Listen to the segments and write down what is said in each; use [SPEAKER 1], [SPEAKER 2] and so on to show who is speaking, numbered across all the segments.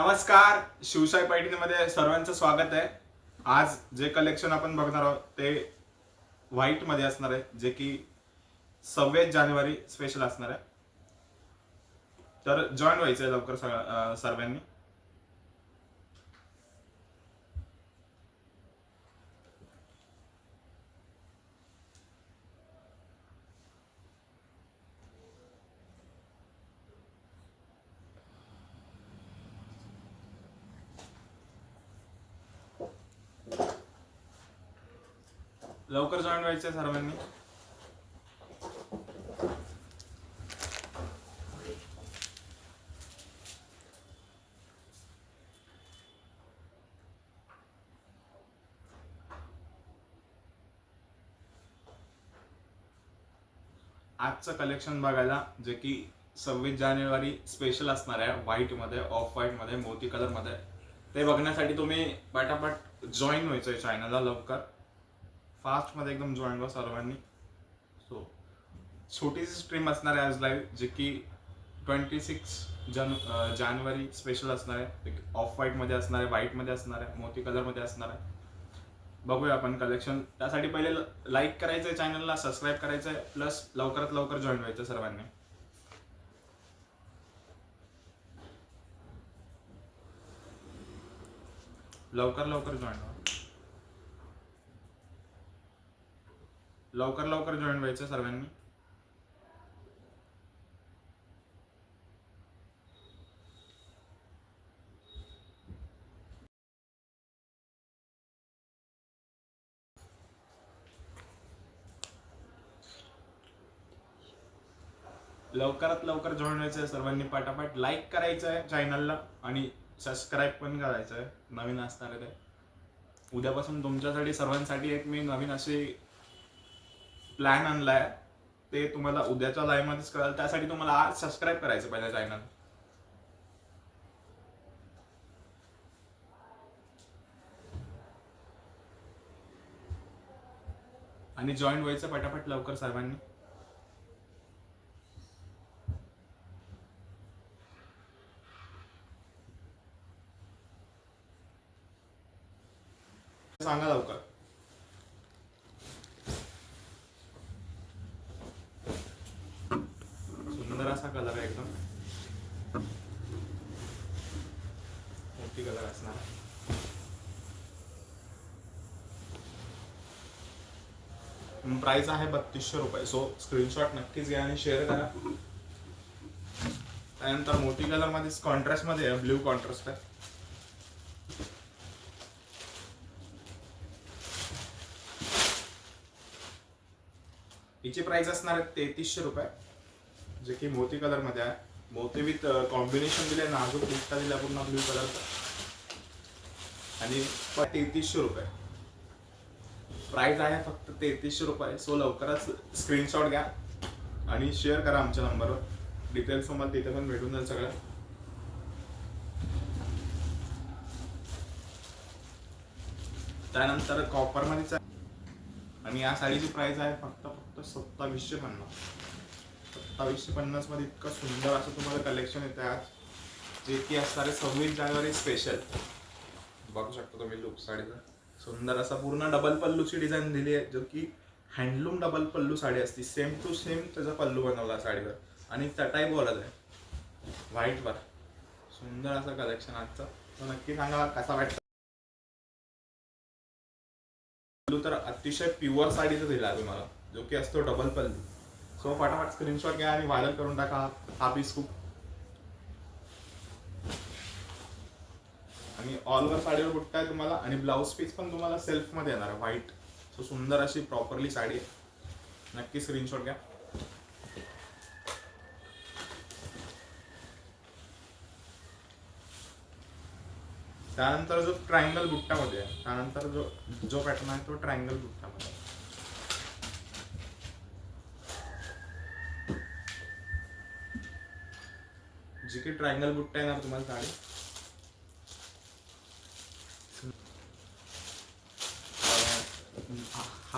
[SPEAKER 1] नमस्कार शिवशाही पैठणीमध्ये सर्वांचं स्वागत आहे. आज जे कलेक्शन आपण बघणार आहोत ते व्हाईटमध्ये असणार आहे जे की सव्वीस जानेवारी स्पेशल असणार आहे. तर जॉईन व्हायचं आहे लवकर सगळ्या- सर्वांनी. लवकर जॉईन व्हायचं आहे सर्वांनी. आजचं कलेक्शन बघायला जे की सव्वीस जानेवारी स्पेशल असणार आहे व्हाईटमध्ये ऑफ व्हाईटमध्ये मोती कलरमध्ये. ते बघण्यासाठी तुम्ही पटापट जॉईन व्हायचं आहे चॅनलला लवकर. फास्टमध्ये एकदम जॉईन व्हा सर्वांनी. सो छोटीशी स्ट्रीम असणार आहे आज लाईव्ह जे की ट्वेंटी सिक्स जन जानेवारी स्पेशल असणार आहे. ऑफ व्हाईटमध्ये असणार आहे व्हाईटमध्ये असणार आहे मोती कलरमध्ये असणार आहे. बघूया आपण कलेक्शन त्यासाठी पहिले लाईक करायचं आहे चॅनलला सबस्क्राईब करायचं आहे प्लस लवकरात लवकर जॉईन व्हायचं सर्वांनी. लवकर लवकर जॉईन व्हा. लवकर लवकर जॉईन व्हायचं सर्वांनी. लवकरात लवकर जॉईन व्हायचं आहे सर्वांनी पाठापाठ लाईक करायचं आहे चॅनलला आणि सबस्क्राईब पण करायचं आहे नवीन असणार आहे ते. उद्यापासून तुमच्यासाठी सर्वांसाठी एक मी नवीन असे प्लॅन आणलाय ते तुम्हाला उद्याच्या लाईव्ह मध्येच कळेल. त्यासाठी तुम्हाला आज सबस्क्राईब करायचं पहिलं चॅनल आणि जॉईन व्हायचं पटापट लवकर सर्वांनी. सांगा लवकर सुंदर असा कलर आहे एकदम मोठी कलर असणार प्राइस आहे बत्तीसशे रुपये. सो स्क्रीनशॉट नक्कीच घ्या आणि शेअर करा. त्यानंतर मोठी कलरमध्ये कॉन्ट्रास्टमध्ये आहे ब्ल्यू कॉन्ट्रास्ट आहे. हिची प्राइस असणार आहे तेहतीसशे रुपये. जे की मोती कलरमध्ये आहे. मोती विथ कॉम्बिनेशन uh, दिले नाजूक दिसता दिला पूर्ण ब्ल्यू कलरचा आणि तेहतीसशे रुपये. प्राईज आहे फक्त तेहतीसशे रुपये. सो लवकरच स्क्रीनशॉट घ्या आणि शेअर करा आमच्या नंबरवर डिटेल्स तुम्हाला तिथे पण भेटून जाईल सगळं. त्यानंतर कॉपरमध्ये आणि या साडीची प्राईस आहे फक्त फक्त सत्तावीसशे पन्नास. सत्तावीसशे पन्नासमध्ये इतकं सुंदर असं तुम्हाला कलेक्शन येतं आज जे की असणारे सव्वीस जानेवारी स्पेशल बघू शकता तुम्ही लुक साडीचं. सुंदर असा पूर्ण डबल पल्लूची डिझाईन दिली आहे जो की हँडलूम डबल पल्लू साडी असती. सेम टू सेम त्याचा पल्लू बनवला साडीवर. आणि चटाई बोलत आहे. व्हाईटवर सुंदर असं कलेक्शन आजचं. नक्की सांगा कसा वाटतं? पल्लू तर अतिशय प्युअर साडीचा दिला तुम्हाला जो की असतो डबल पल्लू. सो फटाफट स्क्रीनशॉट घ्या आणि व्हायरल करून टाका. हा पीस खूप आणि ऑल साडीवर बुट्टा आहे तुम्हाला आणि ब्लाऊज पीस पण तुम्हाला सेल्फमध्ये येणार आहे व्हाईट सो सुंदर अशी प्रॉपरली साडी आहे. नक्की स्क्रीनशॉट घ्या. त्यानंतर जो ट्रायंगल बुट्टामध्ये आहे त्यानंतर जो जो पॅटर्न आहे तो ट्रायंगल बुट्टामध्ये जी की ट्रायंगल बुट्टा येणार तुम्हाला साडी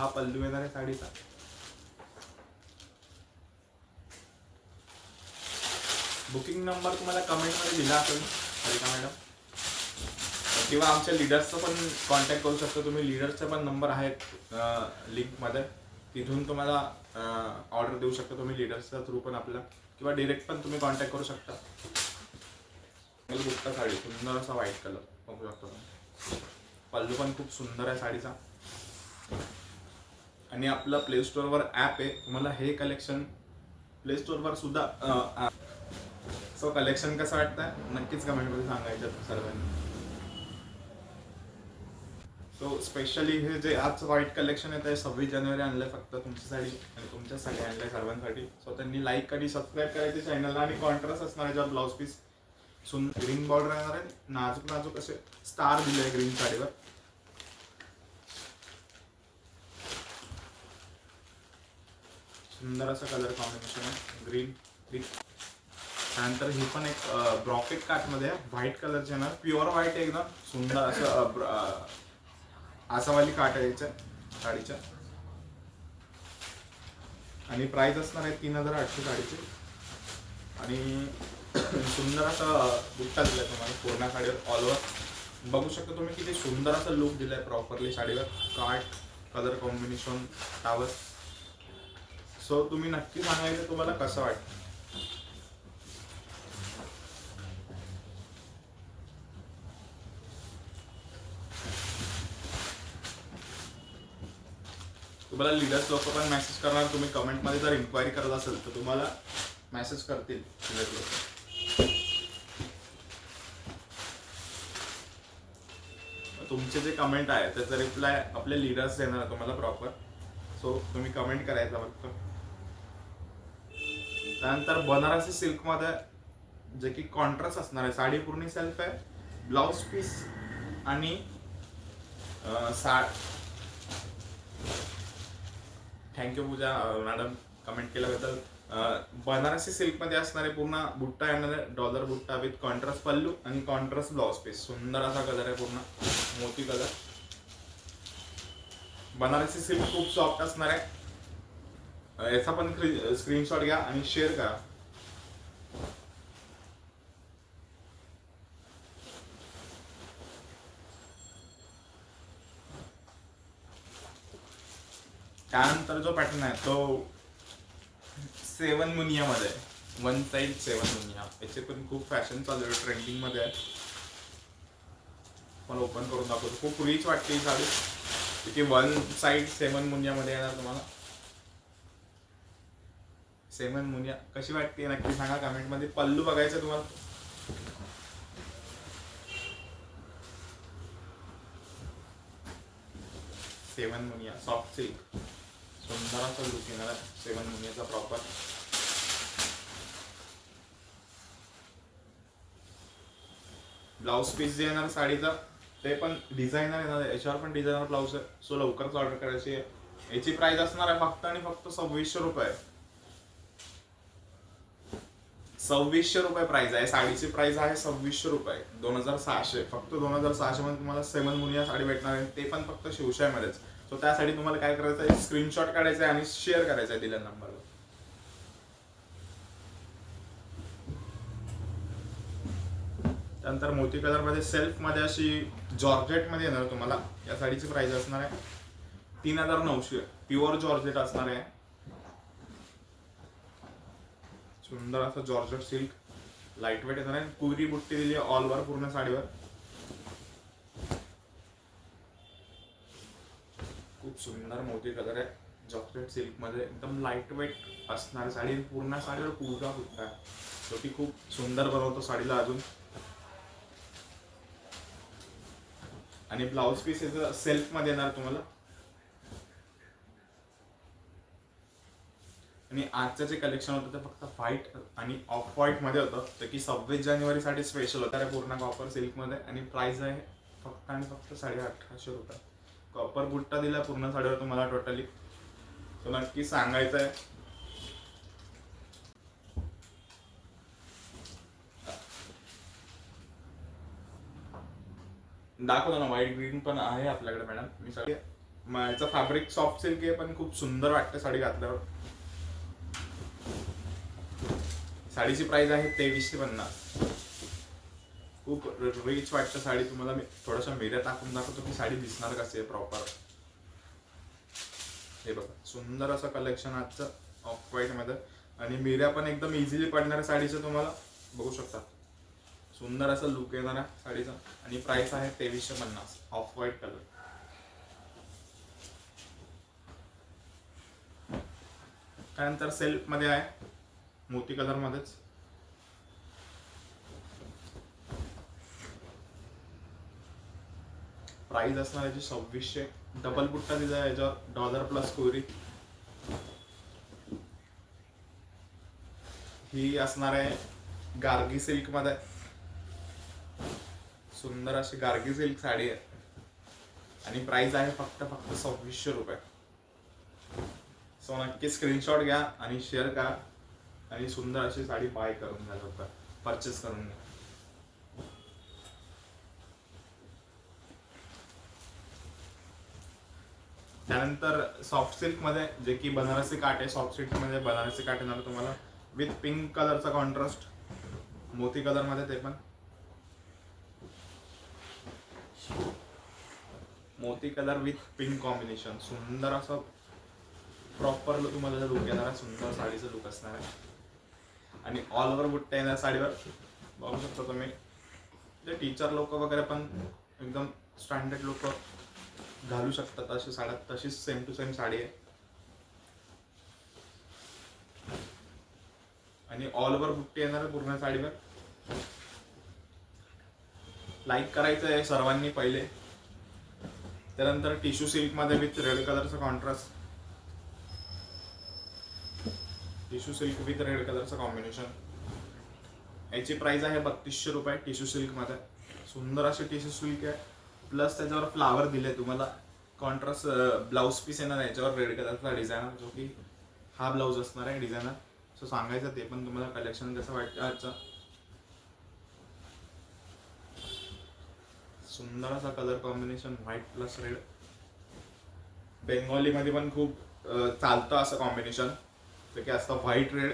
[SPEAKER 1] हा पल्लू येणार आहे साडीचा. बुकिंग नंबर तुम्हाला कमेंटमध्ये दिला असेल हरिका मॅडम किंवा आमच्या लिडर्सचा पण कॉन्टॅक्ट करू शकता तुम्ही. लिडर्सचा पण नंबर आहेत लिंकमध्ये तिथून तुम्हाला ऑर्डर देऊ शकता तुम्ही लिडर्सच्या थ्रू पण आपल्या किंवा डिरेक्ट पण तुम्ही कॉन्टॅक्ट करू शकता. गुप्ता साडी? सुंदर असा व्हाईट कलर बघू शकता तुम्ही. पल्लू पण खूप सुंदर आहे साडीचा. आणि आपलं प्ले स्टोअरवर ॲप आहे. तुम्हाला हे कलेक्शन प्ले स्टोअरवर सुद्धा सो कलेक्शन कसं वाटतंय? नक्कीच कमेंटमध्ये सांगायचं सर्वांनी. सो स्पेशली हे जे आज व्हाईट कलेक्शन आहे ते सव्वीस जानेवारी आणलं फक्त तुमच्यासाठी आणि तुमच्यासाठी आणलं सर्वांसाठी. सो त्यांनी लाईक आणि सबस्क्राईब करायचे चॅनलला आणि कॉन्ट्रास्ट असणार आहे ब्लाऊज पीस सुन ग्रीन बॉर्डर येणार आहे नाजूक नाजूक असे स्टार दिले ग्रीन साडीवर. सुंदर असं कलर कॉम्बिनेशन आहे. ग्रीन ग्रीन त्यानंतर ही पण एक ब्रॉकेट काटमध्ये आहे. व्हाईट कलरची येणार. प्युअर व्हाईट एकदम सुंदर असं ब्र- आसावाली काट आहे याच्या साडीच्या. आणि प्राइस असणार आहे तीन हजार आठशे साडीची. आणि सुंदर असं बुट्टा दिला तुम्हाला. पूर्ण साडीवर ऑल ओव्हर बघू शकता तुम्ही किती सुंदर असा लुक दिलाय प्रॉपरली साडीवर. काट कलर कॉम्बिनेशन टावर सो तुम्ही नक्की सांगायचं तुम्हाला कसं वाटतं? तुम्हाला लिडर्स लोक पण मेसेज करणार. तुम्ही कमेंटमध्ये जर इन्क्वायरी करत असेल तर तुम्हाला मेसेज करतील लिडर्स लोक तुमचे जे कमेंट आहे त्याचा रिप्लाय आपले लिडर्स देणार तुम्हाला प्रॉपर सो तुम्ही कमेंट करायचा फक्त. त्यानंतर बनारसी सिल्कमध्ये जे की कॉन्ट्रास्ट असणार आहे. साडी पूर्ण सेल्फ आहे ब्लाऊज पीस आणि सा थँक्यू पूजा मॅडम कमेंट केल्याबद्दल. बनारसी सिल्कमध्ये असणारे पूर्ण बुट्टा येणार आहे डॉलर बुट्टा विथ कॉन्ट्रास्ट पल्लू आणि कॉन्ट्रास्ट ब्लाउज पीस सुंदर असा कलर आहे पूर्ण. मोती कलर बनारसी सिल्क खूप सॉफ्ट असणार आहे. याचा पण स्क्रीनशॉट घ्या आणि शेअर करा. त्यानंतर जो पॅटर्न आहे तो सेवन मुनिया मध्ये वन साईड सेवन मुनिया. याचे पण खूप फॅशन चालू आहे ट्रेंडिंगमध्ये आहे. मला ओपन करून दाखवतो. खूप रिच वाटते ही साडी. वन साईड सेवन मुनिया मध्ये येणार तुम्हाला. सेवन मुनिया कशी वाटते? नक्की सांगा कमेंटमध्ये पल्लू बघायचं तुम्हाला. सेवन मुनिया सॉफ्ट सिल्क सुंदर असा लुक येणार सेवन मुनियाचा प्रॉपर ब्लाऊज पीस जे येणार साडीचा ते पण डिझायनर येणार याच्यावर पण डिझायनर ब्लाऊज आहे. सो लवकरच ऑर्डर करायची आहे. याची प्राइस असणार आहे फक्त आणि फक्त सव्वीसशे रुपये. सव्वीसशे रुपये प्राइस आहे. साडीची प्राइस आहे सव्वीसशे रुपये. दोन हजार सहाशे. फक्त दोन हजार सहाशे मध्ये तुम्हाला सेवन मुनिया साडी भेटणार आहे. ते पण फक्त शिवशाहीमध्येच सो त्यासाठी तुम्हाला काय करायचं आहे? स्क्रीनशॉट काढायचा आहे आणि शेअर करायचा आहे दिल्या नंबरवर त्यानंतर मोती कलरमध्ये सेल्फमध्ये अशी जॉर्जेटमध्ये येणार तुम्हाला. या साडीची प्राइस असणार आहे तीन हजार नऊशे. प्युअर जॉर्जेट असणार आहे. सुंदर असं जॉर्जेट सिल्क. लाइट वेट येणार आहे. कुरी बुट्टी दिली आहे ऑलवर पूर्ण साडीवर. खूप सुंदर मोठी कलर आहे. जॉर्जेट सिल्कमध्ये एकदम लाइट वेट असणार साडी. पूर्ण साडीवर कुर्ता बुट्टा आहे तो ती खूप सुंदर बनवतो साडीला अजून. आणि ब्लाऊज पीस याचं सेल्फमध्ये येणार तुम्हाला. आणि आजचं जे कलेक्शन होतं ते फक्त व्हाईट आणि ऑफ व्हाईटमध्ये होतं. तर की सव्वीस जानेवारीसाठी स्पेशल होतं. पूर्ण कॉपर सिल्कमध्ये आणि प्राईस आहे फक्त आणि फक्त साडे अठराशे रुपये. कॉपर बुट्टा दिला पूर्ण साडीवर तुम्हाला टोटली तो नक्की सांगायचं आहे. दाखवतो ना व्हाईट ग्रीन पण आहे आपल्याकडे मॅडम मी साडी याचं फॅब्रिक सॉफ्ट सिल्क आहे पण खूप सुंदर वाटतं साडी घातल्यावर. साडीची प्राइस आहे तेवीसशे पन्नास. खूप रिच वाटतं साडी तुम्हाला. मी थोडासा मेऱ्या टाकून दाखवतो की साडी दिसणार कशी आहे प्रॉपर हे बघा सुंदर असं कलेक्शन आजचं ऑफ व्हाईटमध्ये. आणि मिऱ्या पण एकदम इझिली पडणाऱ्या साडीचं तुम्हाला बघू शकता. सुंदर असं लुक येणार साडीचा. आणि प्राइस आहे तेवीसशे पन्नास ऑफ व्हाईट कलर त्यानंतर सेल्फमध्ये आहे. मोती कलर मध्येच. प्राइस असणार याची सव्वीसशे. डबल बुट्टा दिला आहे याच्यावर. डॉलर प्लस कोरी. ही असणार आहे गार्गी सिल्कमध्ये. सुंदर अशी गार्गी सिल्क साडी आहे. आणि प्राइस आहे फक्त फक्त सव्वीसशे रुपये. सो नक्की स्क्रीनशॉट घ्या आणि शेअर करा. आणि सुंदर अशी साडी बाय करून घ्या लवकर. परचेस करून घ्या. त्यानंतर सॉफ्ट सिल्कमध्ये जे की बनारसी काट आहे सॉफ्ट सिल्कमध्ये बनारसी काट येणार तुम्हाला. विथ पिंक कलरचा कॉन्ट्रास्ट मोती कलरमध्ये ते पण. मोती कलर विथ पिंक कॉम्बिनेशन सुंदर असं प्रॉपर तुम्हाला लुक येणार आहे सुंदर साडीचं लुक असणार आहे. आणि ऑल ओव्हर बुट्टे येणार साडीवर. बघू शकता तुम्ही. जे टीचर लोक वगैरे पण एकदम स्टँडर्ड लोक घालू शकतात अशी साड्या. तशीच सेम टू सेम साडी आहे. आणि ऑल ओव्हर बुट्टी येणार आहे पूर्ण साडीवर. लाईक करायचं आहे सर्वांनी पहिले. त्यानंतर टिश्यू सिल्कमध्ये विथ रेड कलरचा contrast tissue silk with red कलरचं कॉम्बिनेशन याची प्राइस आहे बत्तीसशे रुपये टिश्यू सिल्कमध्ये. सुंदर अशी टिश्यू सिल्क आहे. प्लस त्याच्यावर फ्लावर दिले तुम्हाला. कॉन्ट्रास्ट ब्लाऊज पीस येणार याच्यावर रेड कलरचा डिझायनर जो की हा ब्लाऊज असणार आहे डिझायनर सो सांगायचं ते पण तुम्हाला कलेक्शन कसं वाटतं आजचं. सुंदर असा colour combination white plus red बेंगॉलीमध्ये पण खूप चालतं असं कॉम्बिनेशन जे की असतं व्हाईट रेड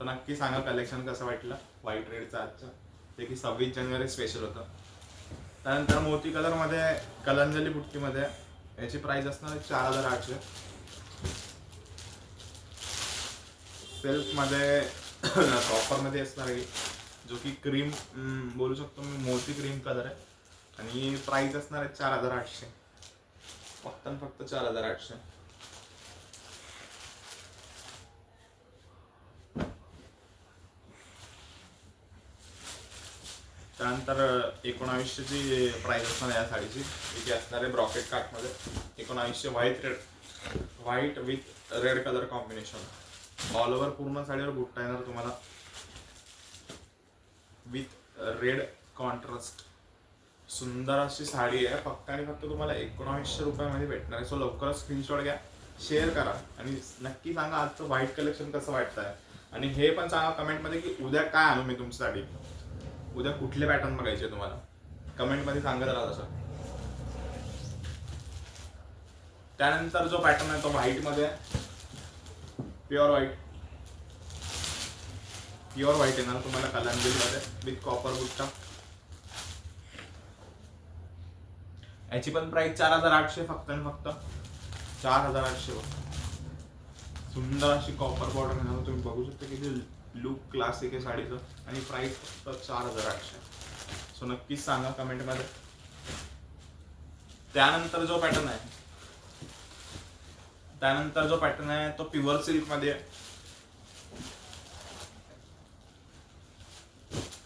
[SPEAKER 1] तर नक्की सांगा कलेक्शन कसं वाटलं व्हाईट रेडचं आजचं. जे की सव्वीस जानेवारी स्पेशल होतं. त्यानंतर मोती कलरमध्ये कलंजली बुट्टीमध्ये याची प्राइस असणार चार हजार आठशे. सेल्फमध्ये मध्ये असणार आहे. जो की क्रीम बोलू शकतो मी मोती क्रीम कलर आहे. आणि प्राइस असणार आहे चार हजार आठशे. फक्त आणि फक्त चार हजार आठशे. त्यानंतर एकोणावीसशेची प्राईज असणार या साडीची ती असणार आहे ब्रॉकेट काटमध्ये एकोणावीसशे white red white with red colour combination all over पूर्ण साडीवर गुट्टा येणार तुम्हाला. विथ रेड कॉन्ट्रास्ट सुंदर अशी साडी आहे फक्त आणि फक्त तुम्हाला एकोणावीसशे रुपयामध्ये भेटणार आहे. सो लवकरच स्क्रीनशॉट घ्या शेअर करा आणि नक्की सांगा आजचं व्हाईट कलेक्शन कसं वाटतंय. आणि हे पण सांगा कमेंटमध्ये की उद्या काय आणू मी तुमच्यासाठी. उद्या कुठले पॅटर्न बघायचे तुम्हाला? कमेंटमध्ये सांगत राहा तसं. त्यानंतर जो पॅटर्न आहे तो व्हाईटमध्ये प्युअर व्हाईट प्युअर व्हाईट येणार तुम्हाला कलांजली विथ कॉपर बुट्टा. याची पण प्राइस चार हजार आठशे फक्त आणि फक्त चार हजार आठशे सुंदर अशी कॉपर बॉर्डर येणार तुम्ही बघू शकता किती लुक क्लासिक आहे साडीचं आणि प्राईस फक्त चार हजार आठशे सो नक्कीच सांगा कमेंटमध्ये त्यानंतर जो पॅटर्न आहे त्यानंतर जो पॅटर्न आहे तो प्युअर सिल्कमध्ये आहे.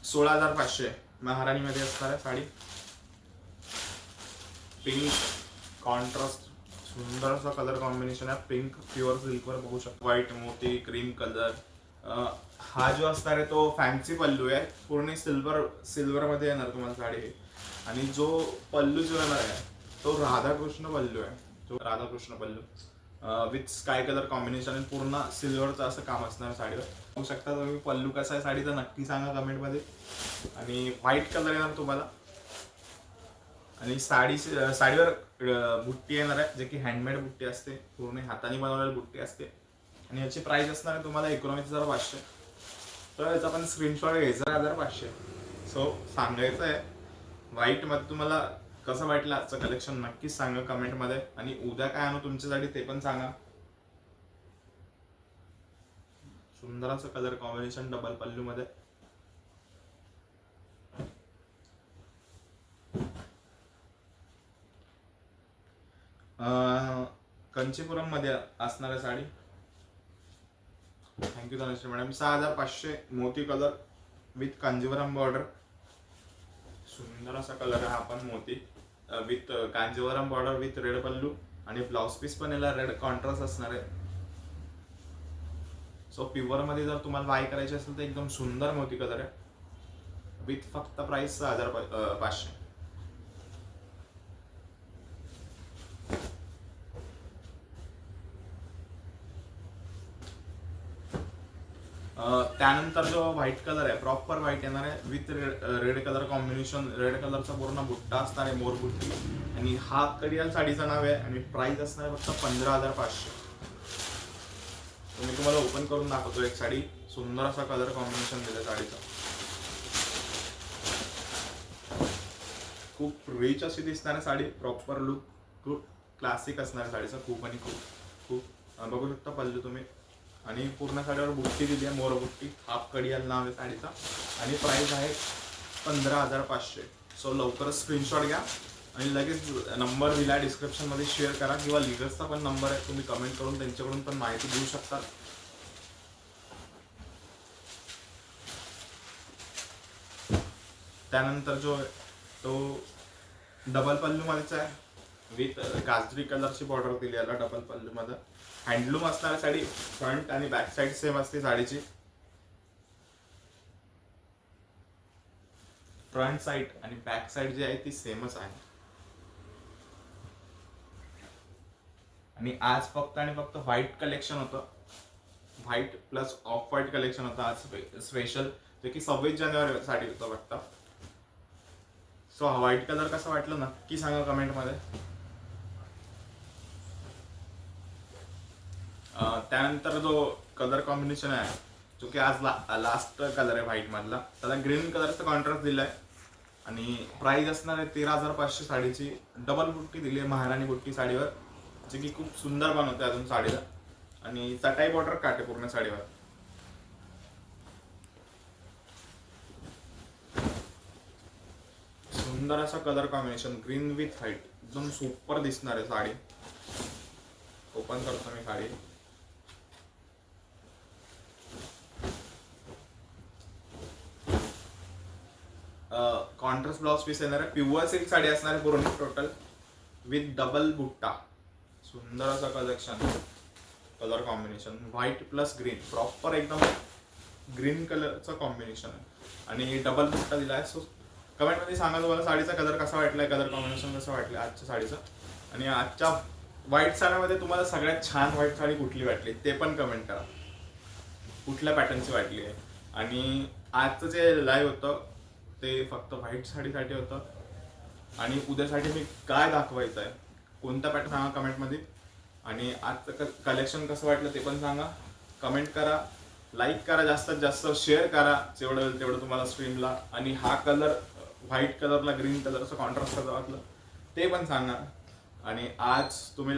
[SPEAKER 1] सोळा हजार पाचशे महाराणी मध्ये असणार आहे साडी. पिंक कॉन्ट्रास्ट सुंदर असा कलर कॉम्बिनेशन आहे पिंक प्युअर सिल्कवर बघू शकतो. व्हाईट मोती क्रीम कलर हा जो असणार आहे तो फॅन्सी पल्लू आहे. पूर्ण सिल्वर सिल्वर मध्ये येणार तुम्हाला साडी. आणि जो पल्लू जो येणार आहे तो राधाकृष्ण पल्लू आहे. तो Radhakrishna pallu. With sky colour combination आणि पूर्ण सिल्वरचं असं काम असणार साडीवर. होऊ शकता तुम्ही पल्लू कसा आहे साडीचा नक्की सांगा कमेंटमध्ये. आणि व्हाईट कलर येणार तुम्हाला. आणि साडी साडीवर बुट्टी येणार आहे जे की हँडमेड बुट्टी असते. पूर्ण हाताने बनवलेली बुट्टी असते. आणि याची प्राइस असणार आहे तुम्हाला एकोणवीस हजार पाचशे. तर याचा पण स्क्रीनशॉट घ्यायचा हजार पाचशे. सो सांगायचं आहे वाईट मग तुम्हाला कसं वाटलं आजचं कलेक्शन नक्कीच सांगा कमेंटमध्ये. आणि उद्या काय आणू तुमच्यासाठी ते पण सांगा. सुंदर असं कलर कॉम्बिनेशन डबल पल्लू मध्ये कंचीपुरममध्ये असणार आहे साडी. थँक्यू धनश्री मॅडम सहा हजार पाचशे मोती कलर विथ कांजीवरम बॉर्डर सुंदर असा कलर आहे हा पण मोती. With Kanjeevaram border with red pallu आणि ब्लाउज पीस पण याला रेड कॉन्ट्रास्ट असणार आहे. सो प्युअरमध्ये जर तुम्हाला बाय करायची असेल तर एकदम सुंदर मोती कलर आहे. विथ फक्त प्राइस सहा हजार पाचशे. त्यानंतर जो व्हाईट कलर आहे प्रॉपर व्हाईट येणार आहे with red colour combination red कलरचा पूर्ण बुट्टा असणार आहे मोर बुट्टी. आणि हा कडियाल साडीचं नाव आहे आणि प्राइस असणार आहे फक्त पंधरा हजार पाचशे. मी तुम्हाला ओपन करून दाखवतो एक साडी सुंदर असा कलर कॉम्बिनेशन दिलं साडीचं. खूप रिच अशी दिसणार आहे साडी प्रॉपर लुक खूप क्लासिक असणार आहे साडीचं खूप आणि खूप. खूप बघू शकता पल्लू तुम्ही. आणि पूर्ण साडीवर बुट्टी दिली आहे मोर बुट्टी. हाफ कडियाल नाव आहे साडीचा. आणि प्राईस आहे पंधरा हजार पाचशे. सो लवकरच स्क्रीनशॉट घ्या. आणि लगेच नंबर दिला डिस्क्रिप्शनमध्ये शेअर करा. किंवा लिडर्सचा पण नंबर आहे तुम्ही कमेंट करून त्यांच्याकडून पण माहिती घेऊ शकता. त्यानंतर जो आहे तो डबल पल्लूमध्येच आहे. विथ गाजरी कलरची बॉर्डर दिली याला डबल पल्लूमध्ये हँडलूम असणार साडी फ्रंट आणि बॅक साईड सेम असते साडीची. फ्रंट साईड आणि बॅक साईड जी आहे ती सेमच आहे. आणि आज फक्त आणि फक्त व्हाईट कलेक्शन होतं. White plus off white collection होतं आज स्पेशल जे की सव्वीस जानेवारी साठी होतं फक्त. सो व्हाईट कलर कसं वाटलं नक्की सांगा कमेंटमध्ये अं, त्यानंतर जो कलर कॉम्बिनेशन आहे जो की आज लास्ट कलर आहे व्हाईट मधला त्याला ग्रीन कलरचा कॉन्ट्रास्ट दिलाय. आणि प्राइस असणार आहे तेरा हजार पाचशे साडीची. डबल बुट्टी दिली आहे महाराणी बुट्टी साडीवर जे की खूप सुंदर बनवते अजून साडीला. आणि चटाई बॉर्डर काटे पूर्ण साडीवर. सुंदर असा colour combination green with white एकदम सुपर दिसणार आहे साडी. ओपन करतो मी साडी. कॉन्ट्रास्ट ब्लाउज पीस येणार आहे प्युअर सिल्क साडी असणार आहे पूर्ण टोटल विथ डबल बुट्टा. सुंदर असं collection colour combination white plus green proper एकदम ग्रीन कलरचं कॉम्बिनेशन आहे. आणि डबल बुट्टा दिला आहे. सो कमेंटमध्ये सांगा तुम्हाला साडीचा कलर कसा वाटलाय कलर कॉम्बिनेशन कसं वाटलं आजच्या साडीचं. आणि आजच्या व्हाईट साड्यामध्ये तुम्हाला सगळ्यात छान व्हाईट साडी कुठली वाटली ते पण कमेंट करा. कुठल्या पॅटर्नची वाटली आहे? आणि आजचं जे लाईव्ह होतं ते फक्त व्हाईट साडीसाठी होतं. आणि उद्यासाठी मी काय दाखवायचं आहे कोणता पॅटर्न सांगा कमेंटमध्ये आणि आजचं कलेक्शन कसं वाटलं ते पण सांगा. कमेंट करा लाईक करा जास्तीत जास्त शेअर करा जेवढं होईल तेवढं तुम्हाला स्ट्रीमला आणि हा कलर व्हाईट कलरला ग्रीन कलरचं कॉन्ट्रास्ट कसं वाटलं ते पण सांगा. आणि आज तुम्ही